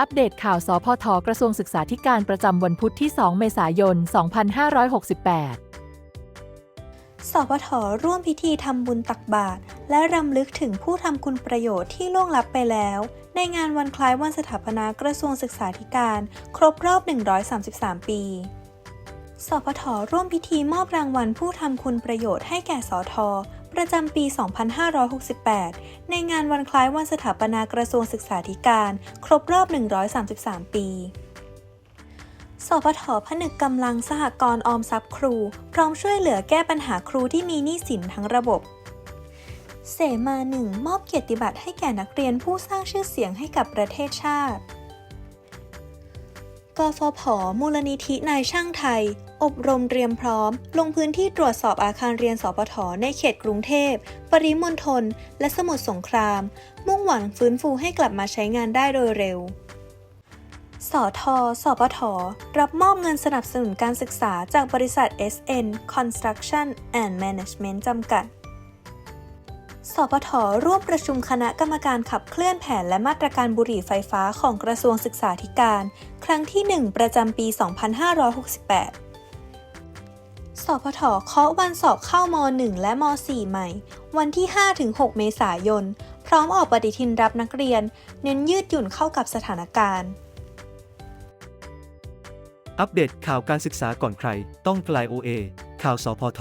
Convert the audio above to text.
อัปเดตข่าวสพทกระทรวงศึกษาธิการประจำวันพุธที่ 2 เมษายน 2568 สพทร่วมพิธีทำบุญตักบาตรและรำลึกถึงผู้ทำคุณประโยชน์ที่ล่วงลับไปแล้ว ในงานวันคล้ายวันสถาปนากระทรวงศึกษาธิการ ครบรอบ 133 ปีสพทร่วมพิธีมอบรางวัลผู้ทำคุณประโยชน์ให้แก่สอทอ ประจำปี 2568 ในงานวันคล้ายวันสถาปนากระทรวงศึกษาธิการ ครบรอบ 133 ปี สพทผนึกกำลังสหกรณ์ออมทรัพย์ครู พร้อมช่วยเหลือแก้ปัญหาครูที่มีหนี้สินทั้งระบบเสมาหนึ่งมอบเกียรติบัตรให้แก่นักเรียนผู้สร้างชื่อเสียงให้กับประเทศชาติ กฟผ มูลนิธินายช่างไทย อบรมเตรียมพร้อม ลงพื้นที่ตรวจสอบอาคารเรียนสปทในเขตกรุงเทพ ปริมณฑล และสมุทรสงคราม มุ่งหวังฟื้นฟูให้กลับมาใช้งานได้โดยเร็ว สท สปท รับมอบเงินสนับสนุนการศึกษาจากบริษัท SN Construction and Management จำกัด สปทร่วมประชุมคณะกรรมการขับเคลื่อนแผนและมาตรการบุหรี่ไฟฟ้าของกระทรวงศึกษาธิการ ครั้งที่ 1 ประจำปี 2568 สพทเคาะวันสอบเข้าม1และม4ใหม่ วันที่ 5-6 เมษายน พร้อมออกปฏิทินรับนักเรียน เน้นยืดหยุ่นเข้ากับสถานการณ์ อัปเดตข่าวการศึกษาก่อนใคร ต้องกลโอเอข่าวสพท